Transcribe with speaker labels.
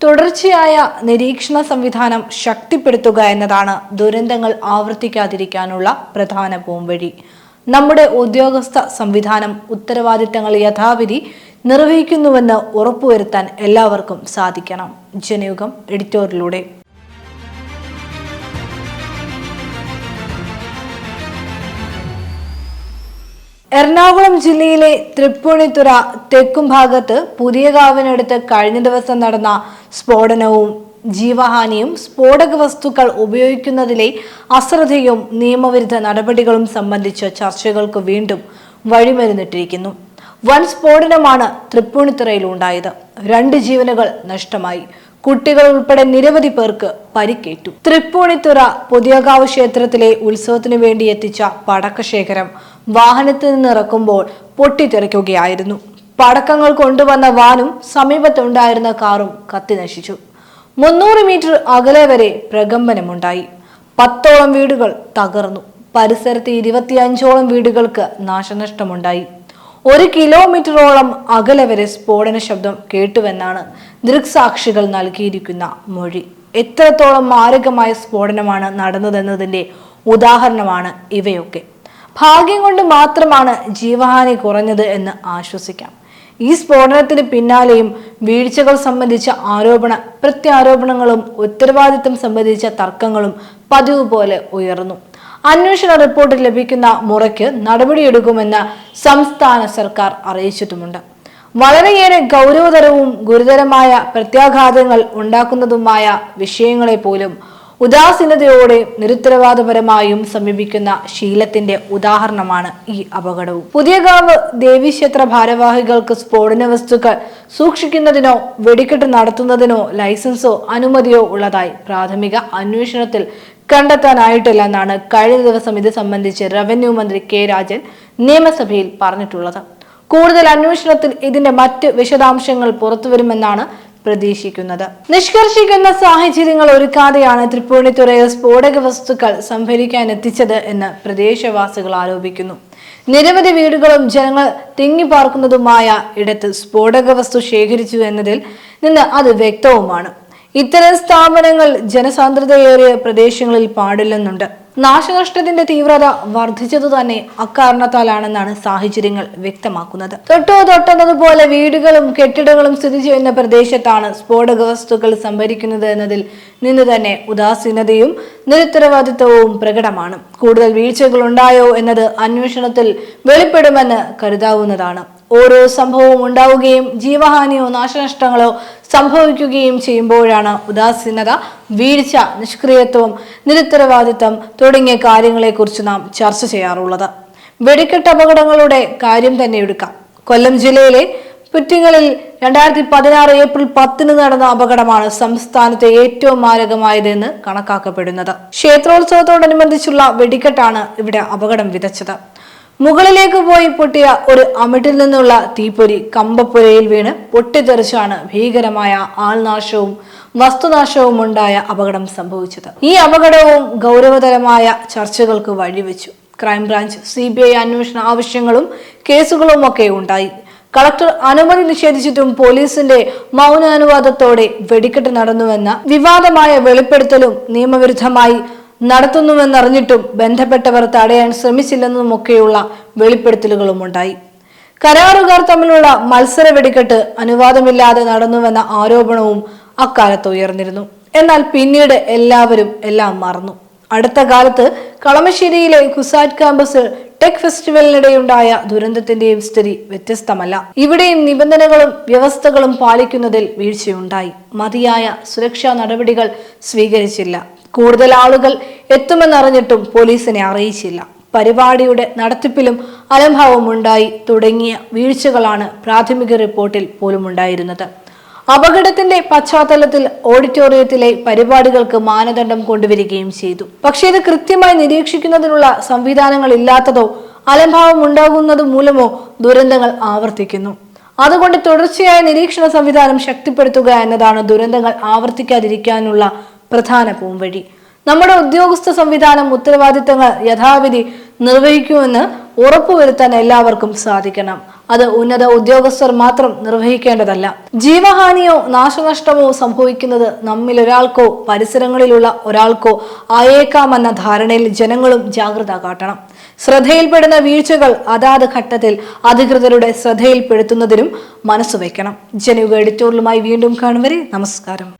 Speaker 1: തുടർച്ചയായ നിരീക്ഷണ സംവിധാനം ശക്തിപ്പെടുത്തുക എന്നതാണ് ദുരന്തങ്ങൾ ആവർത്തിക്കാതിരിക്കാനുള്ള പ്രധാന പോംവഴി. നമ്മുടെ ഉദ്യോഗസ്ഥ സംവിധാനം ഉത്തരവാദിത്തങ്ങൾ യഥാവിധി നിർവഹിക്കുന്നുവെന്ന് ഉറപ്പുവരുത്താൻ എല്ലാവർക്കും സാധിക്കണം. ജനയുഗം എഡിറ്റോറിലൂടെ എറണാകുളം ജില്ലയിലെ തൃപ്പൂണിത്തുറ തെക്കും ഭാഗത്ത് പുതിയ കാവിനടുത്ത് കഴിഞ്ഞ ദിവസം നടന്ന സ്ഫോടനവും ജീവഹാനിയും സ്ഫോടക വസ്തുക്കൾ ഉപയോഗിക്കുന്നതിലെ അശ്രദ്ധയും നിയമവിരുദ്ധ നടപടികളും സംബന്ധിച്ച ചർച്ചകൾക്ക് വീണ്ടും വഴിമരുന്നിട്ടിരിക്കുന്നു. വൻ സ്ഫോടനമാണ് തൃപ്പൂണിത്തുറയിൽ ഉണ്ടായത്. രണ്ട് ജീവനുകൾ നഷ്ടമായി. കുട്ടികൾ ഉൾപ്പെടെ നിരവധി പേർക്ക് പരിക്കേറ്റു. തൃപ്പൂണിത്തുറ പുതിയകാവ് ക്ഷേത്രത്തിലെ ഉത്സവത്തിനു വേണ്ടി എത്തിച്ച പടക്കശേഖരം വാഹനത്തിൽ നിന്ന് ഇറക്കുമ്പോൾ പൊട്ടിത്തെറിക്കുകയായിരുന്നു. പടക്കങ്ങൾ കൊണ്ടുവന്ന വാനും സമീപത്തുണ്ടായിരുന്ന കാറും കത്തിനശിച്ചു മുന്നൂറ് മീറ്റർ അകലെ വരെ പ്രകമ്പനമുണ്ടായി. പത്തോളം വീടുകൾ തകർന്നു. പരിസരത്ത് ഇരുപത്തിയഞ്ചോളം വീടുകൾക്ക് നാശനഷ്ടമുണ്ടായി. ഒരു കിലോമീറ്ററോളം അകലെ വരെ സ്ഫോടന ശബ്ദം കേട്ടുവെന്നാണ് ദൃക്സാക്ഷികൾ നൽകിയിരിക്കുന്ന മൊഴി. എത്രത്തോളം മാരകമായ സ്ഫോടനമാണ് നടന്നതെന്നതിന്റെ ഉദാഹരണമാണ് ഇവയൊക്കെ. ഭാഗ്യം കൊണ്ട് മാത്രമാണ് ജീവഹാനി കുറഞ്ഞത് എന്ന് ആശ്വസിക്കാം. ഈ സ്ഫോടനത്തിന് പിന്നാലെയും വീഴ്ചകൾ സംബന്ധിച്ച ആരോപണ പ്രത്യാരോപണങ്ങളും ഉത്തരവാദിത്തം സംബന്ധിച്ച തർക്കങ്ങളും പതിവ് പോലെ ഉയർന്നു. അന്വേഷണ റിപ്പോർട്ട് ലഭിക്കുന്ന മുറയ്ക്ക് നടപടിയെടുക്കുമെന്ന് സംസ്ഥാന സർക്കാർ അറിയിച്ചിട്ടുമുണ്ട്. വളരെയേറെ ഗൗരവതരവും ഗുരുതരമായ പ്രത്യാഘാതങ്ങൾ ഉണ്ടാക്കുന്നതുമായ വിഷയങ്ങളെ പോലും ഉദാസീനതയോടെ നിരുത്തരവാദപരമായും സമീപിക്കുന്ന ശീലത്തിന്റെ ഉദാഹരണമാണ് ഈ അപകടവും. പുതിയകാവ് ദേവീക്ഷേത്ര ഭാരവാഹികൾക്ക് സ്ഫോടന വസ്തുക്കൾ സൂക്ഷിക്കുന്നതിനോ വെടിക്കെട്ട് നടത്തുന്നതിനോ ലൈസൻസോ അനുമതിയോ ഉള്ളതായി പ്രാഥമിക അന്വേഷണത്തിൽ കണ്ടെത്താനായിട്ടില്ല എന്നാണ് കഴിഞ്ഞ ദിവസം ഇത് സംബന്ധിച്ച് റവന്യൂ മന്ത്രി കെ രാജൻ നിയമസഭയിൽ പറഞ്ഞിട്ടുള്ളത്. കൂടുതൽ അന്വേഷണത്തിൽ ഇതിന്റെ മറ്റ് വിശദാംശങ്ങൾ പുറത്തുവരുമെന്നാണ് പ്രതീക്ഷിക്കുന്നത്. നിഷ്കർഷിക്കുന്ന സാഹചര്യങ്ങൾ ഒരുക്കാതെയാണ് തൃപ്പൂണിത്തുറയിൽ സ്ഫോടക വസ്തുക്കൾ സംഭരിക്കാൻ എത്തിച്ചത് എന്ന് പ്രദേശവാസികൾ ആരോപിക്കുന്നു. നിരവധി വീടുകളും ജനങ്ങൾ തിങ്ങിപ്പാർക്കുന്നതുമായ ഇടത്ത് സ്ഫോടക വസ്തു ശേഖരിച്ചു എന്നതിൽ നിന്ന് അത് വ്യക്തവുമാണ്. ഇത്തരം സ്ഥാപനങ്ങൾ ജനസാന്ദ്രതയേറിയ പ്രദേശങ്ങളിൽ പാടില്ലെന്നുണ്ട്. നാശനഷ്ടത്തിന്റെ തീവ്രത വർദ്ധിച്ചതു തന്നെ അക്കാരണത്താലാണെന്നാണ് സാഹചര്യങ്ങൾ വ്യക്തമാക്കുന്നത്. തൊട്ടോ തൊട്ടെന്നതുപോലെ വീടുകളും കെട്ടിടങ്ങളും സ്ഥിതി ചെയ്യുന്ന പ്രദേശത്താണ് സ്ഫോടക വസ്തുക്കൾ സംഭരിക്കുന്നത് എന്നതിൽ നിന്ന് തന്നെ ഉദാസീനതയും നിരുത്തരവാദിത്വവും പ്രകടമാണ്. കൂടുതൽ വീഴ്ചകൾ ഉണ്ടായോ എന്നത് അന്വേഷണത്തിൽ വെളിപ്പെടുമെന്ന് കരുതാവുന്നതാണ്. ഓരോ സംഭവവും ഉണ്ടാവുകയും ജീവഹാനിയോ നാശനഷ്ടങ്ങളോ സംഭവിക്കുകയും ചെയ്യുമ്പോഴാണ് ഉദാസീനത വീഴ്ച നിഷ്ക്രിയത്വം നിരുത്തരവാദിത്വം തുടങ്ങിയ കാര്യങ്ങളെക്കുറിച്ച് നാം ചർച്ച ചെയ്യാറുള്ളത്. വെടിക്കെട്ട് അപകടങ്ങളുടെ കാര്യം തന്നെ എടുക്കാം. കൊല്ലം ജില്ലയിലെ പുറ്റിങ്ങളിൽ രണ്ടായിരത്തി പതിനാറ് ഏപ്രിൽ പത്തിന് നടന്ന അപകടമാണ് സംസ്ഥാനത്തെ ഏറ്റവും മാരകമായതെന്ന് കണക്കാക്കപ്പെടുന്നത്. ക്ഷേത്രോത്സവത്തോടനുബന്ധിച്ചുള്ള വെടിക്കെട്ടാണ് ഇവിടെ അപകടം വിതച്ചത്. മുകളിലേക്ക് പോയി പൊട്ടിയ ഒരു അമിട്ടിൽ നിന്നുള്ള തീപ്പൊരി കമ്പപ്പുരയിൽ വീണ് പൊട്ടിത്തെറിച്ചാണ് ഭീകരമായ ആൾനാശവും വസ്തുനാശവും ഉണ്ടായ അപകടം സംഭവിച്ചത്. ഈ അപകടവും ഗൗരവതരമായ ചർച്ചകൾക്ക് വഴിവെച്ചു. Crime branch C B I അന്വേഷണ ആവശ്യങ്ങളും കേസുകളും ഒക്കെ ഉണ്ടായി. കളക്ടർ അനുമതി നിഷേധിച്ചിട്ടും പോലീസിന്റെ മൗനാനുവാദത്തോടെ വെടിക്കെട്ട് നടന്നുവെന്ന വിവാദമായ വെളിപ്പെടുത്തലും നിയമവിരുദ്ധമായി നടത്തുന്നുവെന്നറിഞ്ഞിട്ടും ബന്ധപ്പെട്ടവർ തടയാൻ ശ്രമിച്ചില്ലെന്നുമൊക്കെയുള്ള വെളിപ്പെടുത്തലുകളും ഉണ്ടായി കരാറുകാർ തമ്മിലുള്ള മത്സര വെടിക്കെട്ട് അനുവാദമില്ലാതെ നടന്നുവെന്ന ആരോപണവും അക്കാലത്ത് ഉയർന്നിരുന്നു. എന്നാൽ പിന്നീട് എല്ലാവരും എല്ലാം മറന്നു. അടുത്ത കാലത്ത് കളമശ്ശേരിയിലെ കുസാറ്റ് ക്യാമ്പസിൽ ടെക് ഫെസ്റ്റിവലിനിടെയുണ്ടായ ദുരന്തത്തിന്റെയും സ്ഥിതി വ്യത്യസ്തമല്ല. ഇവിടെയും നിബന്ധനകളും വ്യവസ്ഥകളും പാലിക്കുന്നതിൽ വീഴ്ചയുണ്ടായി. മതിയായ സുരക്ഷാ നടപടികൾ സ്വീകരിച്ചില്ല. കൂടുതൽ ആളുകൾ എത്തുമെന്നറിഞ്ഞിട്ടും പോലീസിനെ അറിയിച്ചില്ല. പരിപാടിയുടെ നടത്തിപ്പിലും അലംഭാവമുണ്ടായി തുടങ്ങിയ വീഴ്ചകളാണ് പ്രാഥമിക റിപ്പോർട്ടിൽ പോലും ഉണ്ടായിരുന്നത് അപകടത്തിന്റെ പശ്ചാത്തലത്തിൽ ഓഡിറ്റോറിയത്തിലെ പരിപാടികൾക്ക് മാനദണ്ഡം കൊണ്ടുവരികയും ചെയ്തു. പക്ഷേ ഇത് കൃത്യമായി നിരീക്ഷിക്കുന്നതിനുള്ള സംവിധാനങ്ങൾ ഇല്ലാത്തതോ അലംഭാവം ഉണ്ടാകുന്നത് മൂലമോ ദുരന്തങ്ങൾ ആവർത്തിക്കുന്നു. അതുകൊണ്ട് തുടർച്ചയായ നിരീക്ഷണ സംവിധാനം ശക്തിപ്പെടുത്തുക എന്നതാണ് ദുരന്തങ്ങൾ ആവർത്തിക്കാതിരിക്കാനുള്ള പ്രധാന പോംവഴി. നമ്മുടെ ഉദ്യോഗസ്ഥ സംവിധാനം ഉത്തരവാദിത്തങ്ങൾ യഥാവിധി നിർവഹിക്കുമെന്ന് ഉറപ്പുവരുത്താൻ എല്ലാവർക്കും സാധിക്കണം. അത് ഉന്നത ഉദ്യോഗസ്ഥർ മാത്രം നിർവഹിക്കേണ്ടതല്ല. ജീവഹാനിയോ നാശനഷ്ടമോ സംഭവിക്കുന്നത് നമ്മിൽ ഒരാൾക്കോ പരിസരങ്ങളിലുള്ള ഒരാൾക്കോ ആയേക്കാമെന്ന ധാരണയിൽ ജനങ്ങളും ജാഗ്രത കാട്ടണം. ശ്രദ്ധയിൽപ്പെടുന്ന വീഴ്ചകൾ അതാത് ഘട്ടത്തിൽ അധികൃതരുടെ ശ്രദ്ധയിൽപ്പെടുത്തുന്നതിനും മനസ്സുവെക്കണം ജനയുഗ എഡിറ്റോറിയലുമായി വീണ്ടും കാണുവരെ നമസ്കാരം.